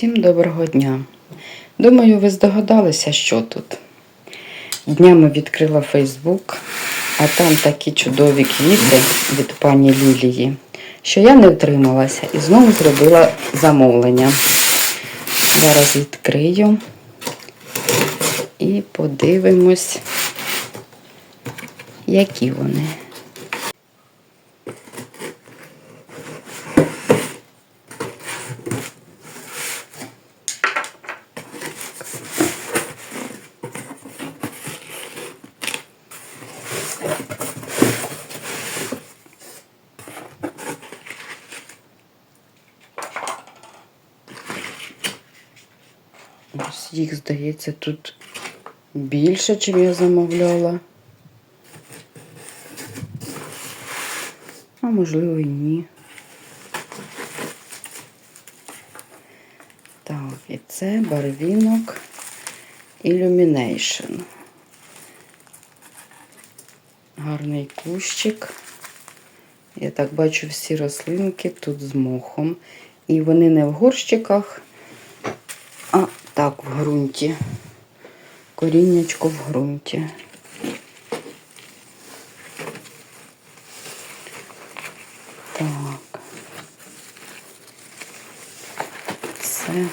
Всім доброго дня. Думаю, ви здогадалися, що тут. Днями відкрила Фейсбук, а там такі чудові квіти від пані Лілії, що я не втрималася і знову зробила замовлення. Зараз відкрию і подивимось, які вони. Їх, здається, тут більше, чим я замовляла. А можливо і ні. Так, і це барвінок Illumination. Гарний кущик. Я так бачу всі рослинки тут з мохом. І вони не в горщиках, так в ґрунті. Коріннячко в ґрунті. Так. Це.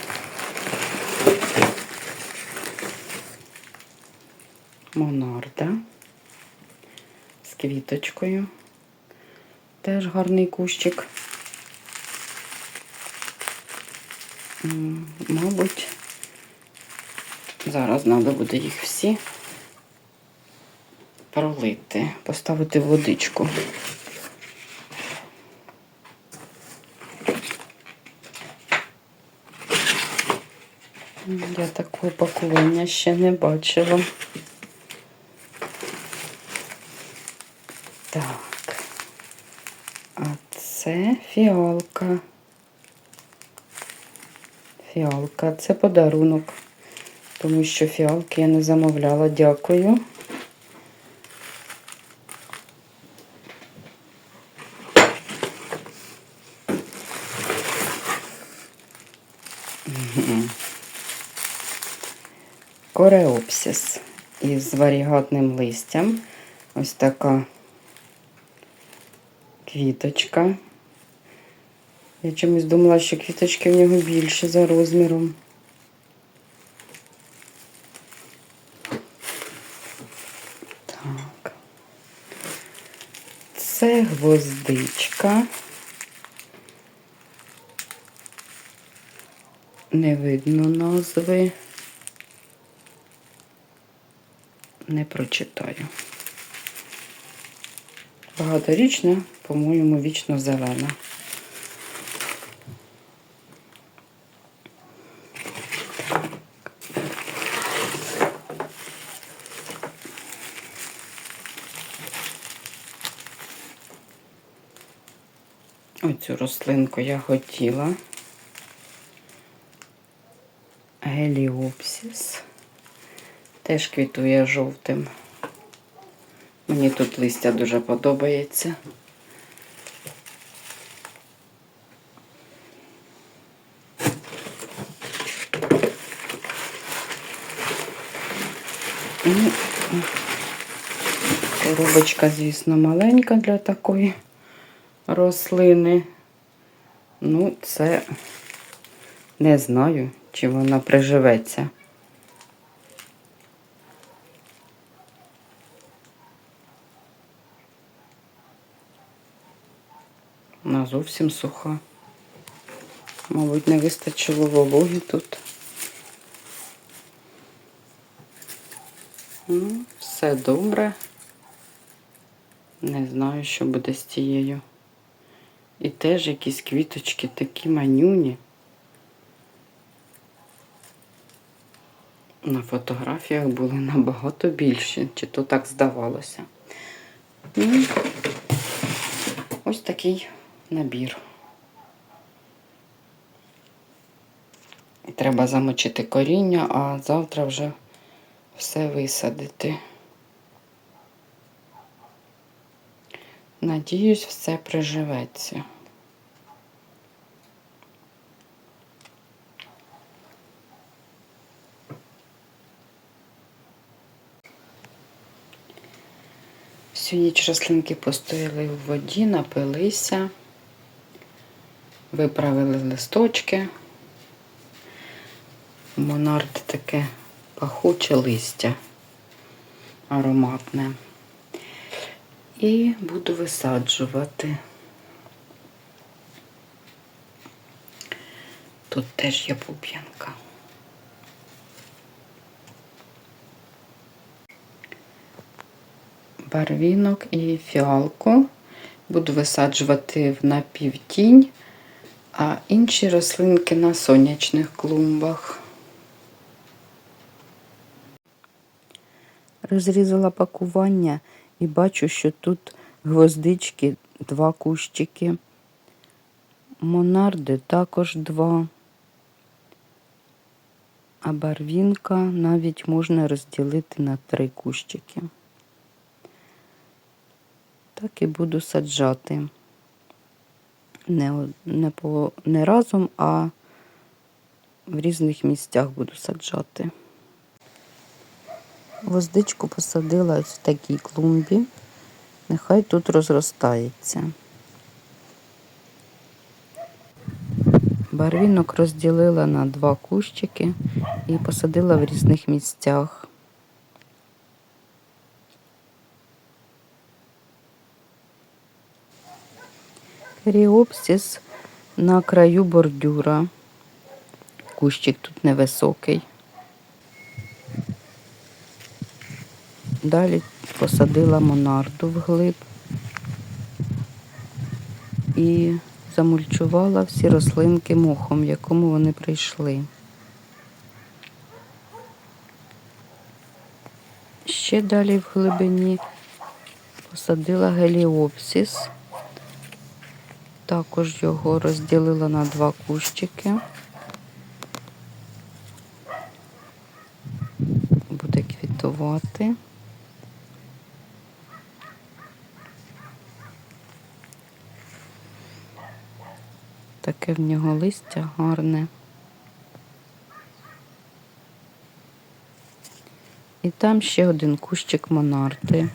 Монарда з квіточкою. Теж гарний кущик. Мабуть, зараз треба буде їх всі пролити, поставити в водичку. Я такого пакування ще не бачила. Так. А це фіалка. Фіалка. Це подарунок. Тому що фіалки я не замовляла. Дякую. Мгм. Кореопсис із варігатним листям. Ось така квіточка. Я чомусь думала, що квіточки в нього більше за розміром. Так. Це гвоздичка. Не видно назви. Не прочитаю. Багаторічна, по-моєму, вічно зелена. Оцю рослинку я хотіла. Геліопсіс. Теж квітує жовтим. Мені тут листя дуже подобається. Коробочка, звісно, маленька для такої рослини. Ну, це не знаю, чи вона приживеться. Вона зовсім суха. Мабуть, не вистачило вологи тут. Ну, все добре. Не знаю, що буде з тією. І теж якісь квіточки такі манюні. На фотографіях були набагато більші, чи то так здавалося. Ну, ось такий набір. Треба замочити коріння, а завтра вже все висадити. Надіюсь, все приживеться. Всю ніч рослинки постояли в воді, напилися, виправили листочки. Монард таке пахуче листя ароматне. І буду висаджувати. Тут теж є пуп'янка. Барвінок і фіалку буду висаджувати в напівтінь, а інші рослинки на сонячних клумбах. Розрізала пакування і бачу, що тут гвоздички, два кущики. Монарди також два. А барвінка навіть можна розділити на три кущики. Так і буду саджати. Не, не, по, не разом, а в різних місцях буду саджати. Гвоздичку посадила ось в такій клумбі. Нехай тут розростається. Барвінок розділила на два кущики і посадила в різних місцях. Керіопсис на краю бордюра. Кущик тут невисокий. Далі посадила монарду вглиб і замульчувала всі рослинки мохом, в якому вони прийшли. Ще далі в глибині посадила геліопсис. Також його розділила на два кущики. Буде квітувати. Таке в нього листя гарне. І там ще один кущик монарди.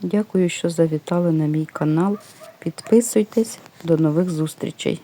Дякую, що завітали на мій канал. Підписуйтесь. До нових зустрічей!